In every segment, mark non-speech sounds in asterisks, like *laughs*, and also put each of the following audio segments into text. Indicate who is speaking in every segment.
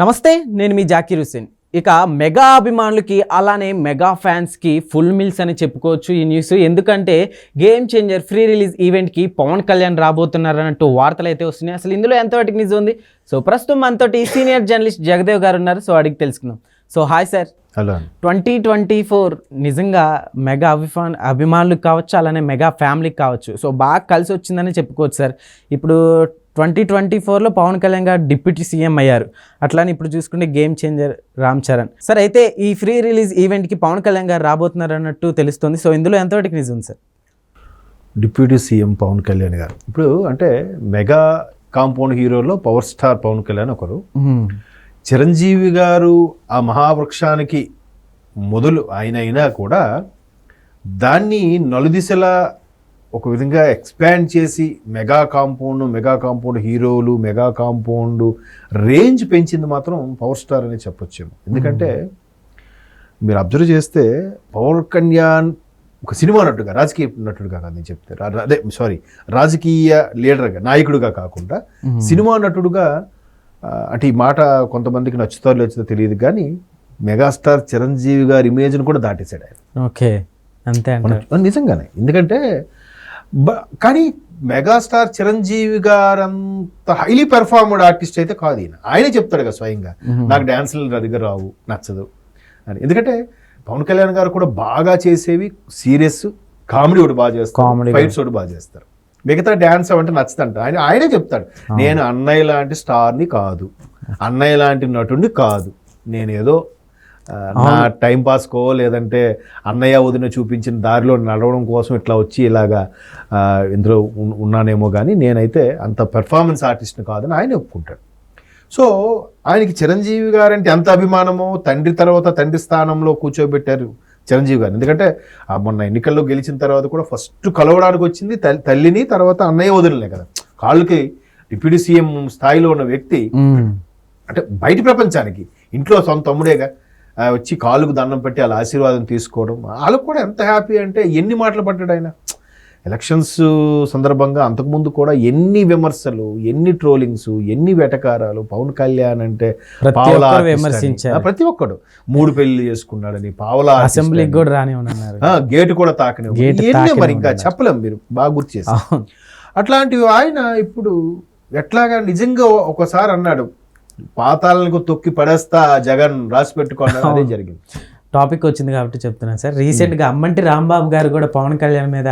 Speaker 1: నమస్తే నేను మీ జాకీర్ హుసేన్ ఇక మెగా అభిమానులకి అలానే మెగా ఫ్యాన్స్కి ఫుల్ మిల్స్ అని చెప్పుకోవచ్చు ఈ న్యూస్. ఎందుకంటే గేమ్ చేంజర్ ఫ్రీ రిలీజ్ ఈవెంట్కి పవన్ కళ్యాణ్ రాబోతున్నారు అన్నట్టు వార్తలు అయితే వస్తున్నాయి. అసలు ఇందులో ఎంతవరకు నిజం ఉంది? సో ప్రస్తుతం మనతోటి సీనియర్ జర్నలిస్ట్ జగదేవ్ గారు ఉన్నారు. సో అడిగి తెలుసుకుందాం. So hi sir.
Speaker 2: Hello.
Speaker 1: Twenty twenty four నిజంగా మెగా అభిమాన్ అభిమానులకు కావచ్చు అలానే మెగా ఫ్యామిలీకి కావచ్చు. సో బాగా కలిసి వచ్చిందని చెప్పుకోవచ్చు సార్. ఇప్పుడు ట్వంటీ ట్వంటీ ఫోర్లో పవన్ కళ్యాణ్ గారు డిప్యూటీ సీఎం అయ్యారు. అట్లానే ఇప్పుడు చూసుకుంటే game changer Ram Charan. Sir అయితే ఈ ఫ్రీ రిలీజ్ ఈవెంట్కి పవన్ కళ్యాణ్ గారు రాబోతున్నారు అన్నట్టు తెలుస్తుంది. సో ఇందులో ఎంతవరకు నిజం sir?
Speaker 2: Deputy CM Pawan Kalyan garu. ఇప్పుడు అంటే మెగా కాంపౌండ్ హీరోలో పవర్ స్టార్ పవన్ కళ్యాణ్ ఒకరు. చిరంజీవి గారు ఆ మహావృక్షానికి మొదలు ఆయన అయినా కూడా దాన్ని నలుదిశలా ఒక విధంగా ఎక్స్పాండ్ చేసి మెగా కాంపౌండ్ మెగా కాంపౌండ్ హీరోలు మెగా కాంపౌండ్ రేంజ్ పెంచింది మాత్రం పవర్ స్టార్ అని చెప్పొచ్చేమో. ఎందుకంటే మీరు అబ్జర్వ్ చేస్తే పవన్ కళ్యాణ్ ఒక సినిమా నటుగా రాజకీయ నటుడుగా కాదు నేను చెప్తే. అదే సారీ రాజకీయ లీడర్గా నాయకుడిగా కాకుండా సినిమా నటుడుగా అంటే ఈ మాట కొంతమందికి నచ్చుతారో లేదో తెలియదు కానీ మెగాస్టార్ చిరంజీవి గారి ఇమేజ్ని కూడా దాటేశాడు ఆయన.
Speaker 1: ఓకే. అంతే
Speaker 2: నిజంగానే. ఎందుకంటే కానీ మెగాస్టార్ చిరంజీవి గారంత హైలీ పెర్ఫార్మ్డ్ ఆర్టిస్ట్ అయితే కాదు ఈయన. ఆయనే చెప్తాడు కదా స్వయంగా నాకు డ్యాన్సులు నా దగ్గర రావు నచ్చదు అని. ఎందుకంటే పవన్ కళ్యాణ్ గారు కూడా బాగా చేసేవి సీరియస్ కామెడీ ఒకటి బాగా చేస్తారు ఫైట్స్ ఒకటి బాగా చేస్తారు. మిగతా డ్యాన్స్ అవంటే నచ్చదంట. ఆయన ఆయనే చెప్తాడు నేను అన్నయ్య లాంటి స్టార్ని కాదు అన్నయ్య లాంటి నటుడిని కాదు నేను ఏదో ఆ, నా టైం పాస్కో లేదంటే అన్నయ్య వదిన చూపించిన దారిలో నడవడం కోసం ఇట్లా వచ్చి ఇలాగా ఇందులో ఉన్- ఉన్నానేమో కానీ నేనైతే అంత పెర్ఫార్మెన్స్ ఆర్టిస్ట్ని కాదని ఆయన ఒప్పుకుంటాడు. సో ఆయనకి చిరంజీవి గారంటే ఎంత అభిమానమో తండ్రి తర్వాత తండ్రి స్థానంలో కూర్చోబెట్టారు చిరంజీవి గారు. ఎందుకంటే ఆ మొన్న ఎన్నికల్లో గెలిచిన తర్వాత కూడా ఫస్ట్ కలవడానికి వచ్చింది తల్లి- తల్లిని తర్వాత అన్నయ్య వదిలినే కదా. కాళ్ళకి డిప్యూటీ సీఎం స్థాయిలో ఉన్న వ్యక్తి. అంటే బయట ప్రపంచానికి ఇంట్లో సొంత తమ్ముడేగా. వచ్చి కాళ్ళకు దండం పెట్టి వాళ్ళ ఆశీర్వాదం తీసుకోవడం వాళ్ళకు కూడా ఎంత హ్యాపీ అంటే ఎన్ని మాటలు పడ్డాడు ఆయన ఎలక్షన్స్ సందర్భంగా అంతకుముందు కూడా ఎన్ని విమర్శలు ఎన్ని ట్రోలింగ్స్ ఎన్ని వెటకారాలు పవన్ కళ్యాణ్ అంటే పావలా.
Speaker 1: విమర్శించారు.
Speaker 2: ప్రతి ఒక్కడు మూడు పెళ్ళి చేసుకున్నాడని పావలా
Speaker 1: అసెంబ్లీకి. కూడా రాని
Speaker 2: గేటు కూడా తాకని మరి ఇంకా. చెప్పలేం మీరు బాగా గుర్తు చేసి అట్లాంటివి ఆయన ఇప్పుడు ఎట్లాగా నిజంగా ఒకసారి అన్నాడు పాతాలకు తొక్కి పడేస్తా జగన్ రాసి పెట్టుకున్నాడు అదే జరిగింది.
Speaker 1: టాపిక్ వచ్చింది కాబట్టి చెప్తున్నాను సార్. రీసెంట్గా అమ్మంటి రాంబాబు గారు కూడా పవన్ కళ్యాణ్ మీద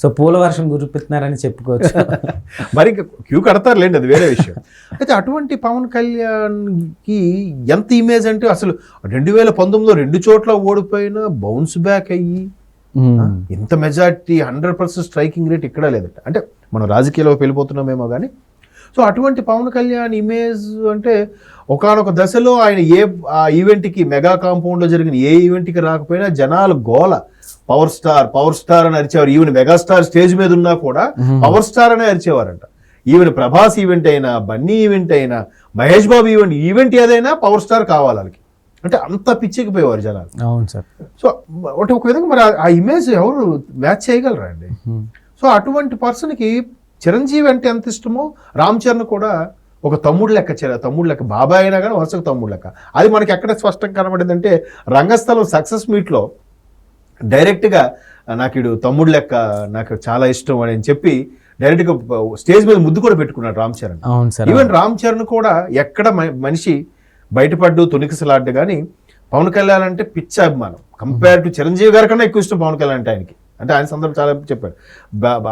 Speaker 1: సో పూల వర్షం కురిపిస్తున్నారని చెప్పుకోవచ్చు. *laughs*
Speaker 2: మరి క్యూ కడతారులేండి అది వేరే విషయం. అయితే అటువంటి పవన్ కళ్యాణ్కి ఎంత ఇమేజ్ అంటే అసలు రెండు వేల పంతొమ్మిదిలో రెండు చోట్ల ఓడిపోయినా బౌన్స్ బ్యాక్ అయ్యి
Speaker 1: మ్మ్.
Speaker 2: ఇంత majority hundred percent striking rate ఇక్కడ లేదట. అంటే మనం రాజకీయాల్లో వెళ్ళిపోతున్నామేమో కానీ సో అటువంటి పవన్ కళ్యాణ్ ఇమేజ్ అంటే ఒకానొక దశలో ఆయన ఏ ఆ ఈవెంట్కి మెగా కాంపౌండ్లో జరిగిన ఏ ఈవెంట్కి రాకపోయినా జనాలు గోల. పవర్ స్టార్ పవర్ స్టార్ అని అరిచేవారు. ఈవెన్ మెగాస్టార్ స్టేజ్ మీద ఉన్నా కూడా పవర్ స్టార్ అనే అరిచేవారంట. ఈవెన్ ప్రభాస్ ఈవెంట్ అయినా బన్నీ ఈవెంట్ అయినా మహేష్ బాబు ఈవెంట్ ఈవెంట్ ఏదైనా పవర్ స్టార్ కావాలి వాళ్ళకి. అంటే అంత పిచ్చెక్కిపోయేవారు జనాలు.
Speaker 1: అవును సార్.
Speaker 2: సో అంటే ఒక విధంగా మరి ఆ- ఇమేజ్ ఎవరు మ్యాచ్ చేయగలరా అండి. సో అటువంటి పర్సన్కి చిరంజీవి అంటే ఎంత ఇష్టమో రామ్ చరణ్ కూడా ఒక తమ్ముడు లెక్క చిర- తమ్ముడు లెక్క బాబాయ్ అయినా కానీ వరుసకు తమ్ముడు లెక్క. అది మనకి ఎక్కడ స్పష్టంగా కనబడింది అంటే రంగస్థలం సక్సెస్ మీట్లో డైరెక్ట్గా నాకు ఇడు తమ్ముడు లెక్క నాకు చాలా ఇష్టం అని చెప్పి డైరెక్ట్గా స్టేజ్ మీద ముద్దు కూడా పెట్టుకున్నాడు రామ్ చరణ్.
Speaker 1: అవును సార్
Speaker 2: ఈవెన్ రామ్ చరణ్ కూడా ఎక్కడ మనిషి బయటపడ్డు తొనికిసలాడ్డు కానీ పవన్ కళ్యాణ్ అంటే పిచ్చ అభిమానం. కంపేర్ టు చిరంజీవి గారి కన్నా ఎక్కువ ఇష్టం పవన్ కళ్యాణ్ అంటే ఆయనకి. అంటే ఆయన సందర్భం చాలా చెప్పాడు.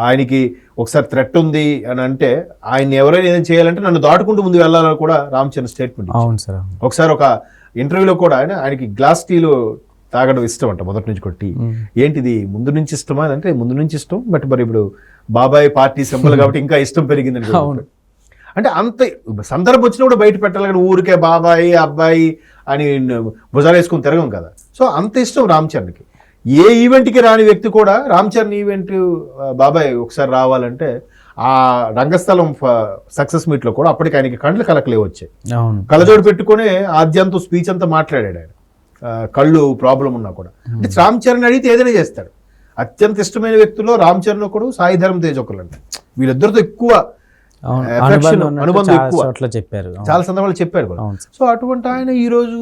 Speaker 2: ఆయనకి ఒకసారి థ్రెట్ ఉంది అని అంటే ఆయన ఎవరైనా ఏదైనా చేయాలంటే నన్ను దాటుకుంటూ ముందు వెళ్ళాలని కూడా రామ్ చరణ్ స్టేట్మెంట్
Speaker 1: అవును సార్.
Speaker 2: ఒకసారి ఒక ఇంటర్వ్యూలో కూడా ఆయన ఆయనకి గ్లాస్ టీలో తాగడం ఇష్టం అంట మొదటి నుంచి కూడా టీ. ఏంటిది? ముందు నుంచి ఇష్టమా? అని అంటే ముందు నుంచి ఇష్టం బట్ మరి ఇప్పుడు బాబాయ్ పార్టీ సింబల్ *laughs* కాబట్టి ఇంకా ఇష్టం పెరిగిందని
Speaker 1: అవును.
Speaker 2: అంటే అంత సందర్భం వచ్చినా కూడా బయట పెట్టాలి కానీ ఊరికే బాబాయ్ అబ్బాయి అని భుజాలు వేసుకుని తిరగం కదా. సో అంత ఇష్టం రామ్ చరణ్కి ఏ ఈవెంట్కి రాని వ్యక్తి కూడా రామ్ చరణ్ ఈవెంట్ బాబాయ్ ఒకసారి రావాలంటే ఆ రంగస్థలం సక్సెస్ మీట్లో కూడా అప్పటికి ఆయనకి కండ్లు కలకలే వచ్చాయి. కళ్ళజోడు పెట్టుకుని ఆద్యంతో స్పీచ్ అంతా మాట్లాడాడు ఆయన. కళ్ళు ప్రాబ్లం ఉన్నా కూడా. అంటే రామ్ చరణ్ అడిగితే ఏదైనా చేస్తాడు. అత్యంత ఇష్టమైన వ్యక్తుల్లో రామ్ చరణ్ ఒకడు సాయి ధర్మ తేజ్ ఒకరు అంటే వీళ్ళిద్దరితో ఎక్కువ
Speaker 1: అనుబంధం
Speaker 2: ఎక్కువ.
Speaker 1: చెప్పారు.
Speaker 2: చాలా సందర్భాలు చెప్పారు కూడా. సో అటువంటి ఆయన ఈరోజు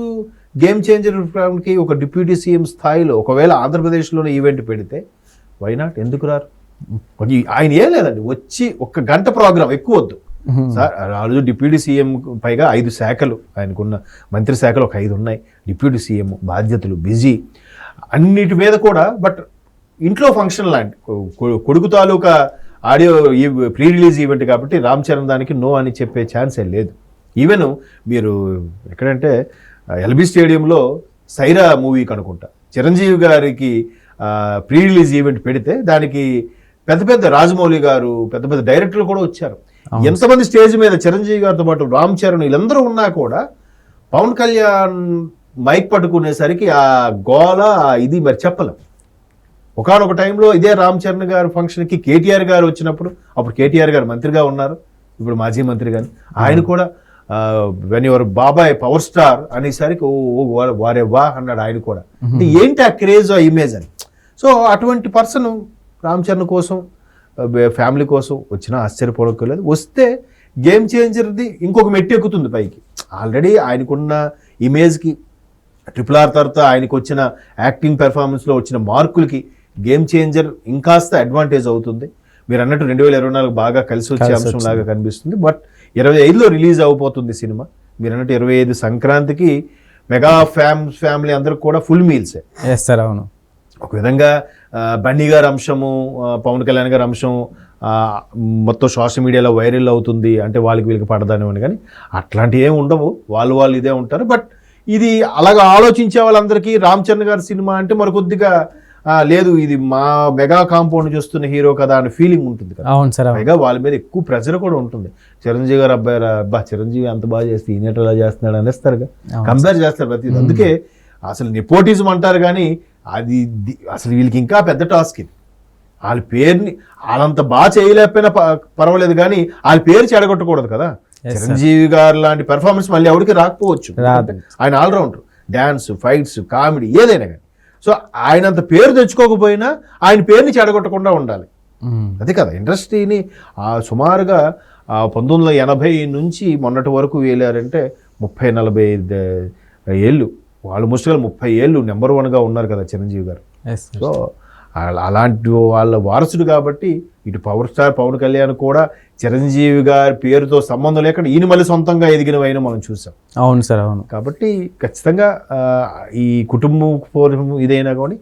Speaker 2: గేమ్ చేంజర్కి ఒక డిప్యూటీ సీఎం స్థాయిలో ఒకవేళ ఆంధ్రప్రదేశ్లోనే ఈవెంట్ పెడితే వైనాట్ ఎందుకు రారు? ఆయన ఏం లేదండి. వచ్చి ఒక గంట ప్రోగ్రామ్ ఎక్కువ వద్దు. సార్ ఆ రోజు డిప్యూటీ సీఎం పైగా ఐదు శాఖలు ఆయనకున్న మంత్రి శాఖలు ఒక ఐదు ఉన్నాయి. డిప్యూటీ సీఎం బాధ్యతలు బిజీ అన్నిటి మీద కూడా బట్ ఇంట్లో ఫంక్షన్ లాంటి కొడుకు తాలూకా ఆడియో ప్రీ రిలీజ్ ఈవెంట్ కాబట్టి రామ్ చరణ్ దానికి నో అని చెప్పే ఛాన్సే లేదు. ఈవెన్ మీరు ఎక్కడంటే ఎల్బీ స్టేడియంలో సైరా మూవీకి అనుకుంటా చిరంజీవి గారికి ప్రీ రిలీజ్ ఈవెంట్ పెడితే దానికి పెద్ద పెద్ద రాజమౌళి గారు పెద్ద పెద్ద డైరెక్టర్లు కూడా వచ్చారు. ఎంతమంది స్టేజ్ మీద చిరంజీవి గారితో పాటు రామ్ చరణ్ వీళ్ళందరూ ఉన్నా కూడా పవన్ కళ్యాణ్ మైక్ పట్టుకునేసరికి ఆ గోల ఇది మరి చెప్పలేం. ఒకనొక టైంలో ఇదే రామ్ చరణ్ గారు ఫంక్షన్కి కేటీఆర్ గారు వచ్చినప్పుడు అప్పుడు కేటీఆర్ గారు మంత్రిగా ఉన్నారు. ఇప్పుడు మాజీ మంత్రి గారు. ఆయన కూడా వెన్ యువర్ బాబాయ్ పవర్ స్టార్ అనేసరికి ఓ వారే వా అన్నాడు ఆయన కూడా. అంటే ఏంటి ఆ క్రేజ్ ఆ ఇమేజ్ అని? సో అటువంటి పర్సన్ రామ్ చరణ్ కోసం ఫ్యామిలీ కోసం వచ్చినా ఆశ్చర్యపోవక్కర్లేదు వస్తే గేమ్ చేంజర్ది ఇంకొక మెట్టు ఎక్కుతుంది పైకి. ఆల్రెడీ ఆయనకున్న ఇమేజ్కి ట్రిపుల్ ఆర్ తర్వాత ఆయనకు వచ్చిన యాక్టింగ్ పెర్ఫార్మెన్స్లో వచ్చిన మార్కులకి గేమ్ చేంజర్ ఇంకాస్త అడ్వాంటేజ్ అవుతుంది. మీరు అన్నట్టు రెండు వేల ఇరవై నాలుగు బాగా కలిసి వచ్చే అంశం లాగా కనిపిస్తుంది. బట్ ఇరవై ఐదులో రిలీజ్ అవబోతుంది సినిమా. మీరు అన్నట్టు ఇరవై ఐదు సంక్రాంతికి మెగా ఫ్యామ్ ఫ్యామిలీ అందరికి కూడా ఫుల్ మీల్సే.
Speaker 1: ఎస్ సార్ అవును.
Speaker 2: ఒక విధంగా బన్నీ గారి అంశము పవన్ కళ్యాణ్ గారి అంశం మొత్తం సోషల్ మీడియాలో వైరల్ అవుతుంది. అంటే వాళ్ళకి వీళ్ళకి పడదానివ్వండి కానీ అట్లాంటివి ఏమి ఉండవు. వాళ్ళు వాళ్ళు ఇదే ఉంటారు. బట్ ఇది అలాగా ఆలోచించే వాళ్ళందరికీ రామ్ చరణ్ గారి సినిమా అంటే మరి కొద్దిగా ఆ, లేదు ఇది మా మెగా కాంపౌండ్ చూస్తున్న హీరో కదా అనే ఫీలింగ్ ఉంటుంది కదా.
Speaker 1: అవును సార్
Speaker 2: పైగా వాళ్ళ మీద ఎక్కువ ప్రెజర్ కూడా ఉంటుంది. చిరంజీవి గారు అబ్బాయి అబ్బా చిరంజీవి అంత బాగా చేస్తే ఈయన ఎలా చేస్తున్నాడు అనేస్తారుగా
Speaker 1: అవును.
Speaker 2: కంపేర్ చేస్తారు ప్రతి అందుకే అసలు నెపోటిజం అంటారు కానీ అది అసలు వీళ్ళకి ఇంకా పెద్ద టాస్క్ ఇది. వాళ్ళ పేరుని వాళ్ళంత బాగా చేయలేకపోయినా పర్వాలేదు కానీ వాళ్ళ పేరు చెడగొట్టకూడదు కదా. చిరంజీవి గారు లాంటి పెర్ఫార్మెన్స్ మళ్ళీ ఎవరికి రాకపోవచ్చు. ఆయన ఆల్రౌండర్ డ్యాన్స్ ఫైట్స్ కామెడీ ఏదైనా కానీ. సో ఆయన అంత పేరు తెచ్చుకోకపోయినా ఆయన పేరుని చెడగొట్టకుండా ఉండాలి. అదే కదా ఇండస్ట్రీని సుమారుగా పంతొమ్మిది వందల ఎనభై నుంచి మొన్నటి వరకు వెళ్ళారంటే ముప్పై నలభై ఏళ్ళు ఆల్మోస్ట్ ముప్పై ఏళ్ళు నెంబర్ వన్గా ఉన్నారు కదా చిరంజీవి గారు. సో అలాంటి వాళ్ళ వారసుడు కాబట్టి ఇటు పవర్ స్టార్ పవన్ కళ్యాణ్ కూడా చిరంజీవి గారి పేరుతో సంబంధం లేకుండా ఈయన మళ్ళీ సొంతంగా ఎదిగినవైనా మనం చూసాం.
Speaker 1: అవును సార్ అవును.
Speaker 2: కాబట్టి ఖచ్చితంగా ఈ కుటుంబం పూర్వం ఇదైనా కానీ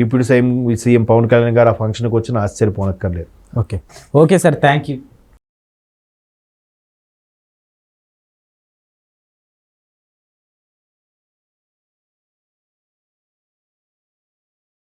Speaker 2: deputy CM CM Pawan Kalyan garu ఆ ఫంక్షన్కి వచ్చిన ఆశ్చర్యపోనక్కర్లేదు.
Speaker 1: Okay. Okay sir thank you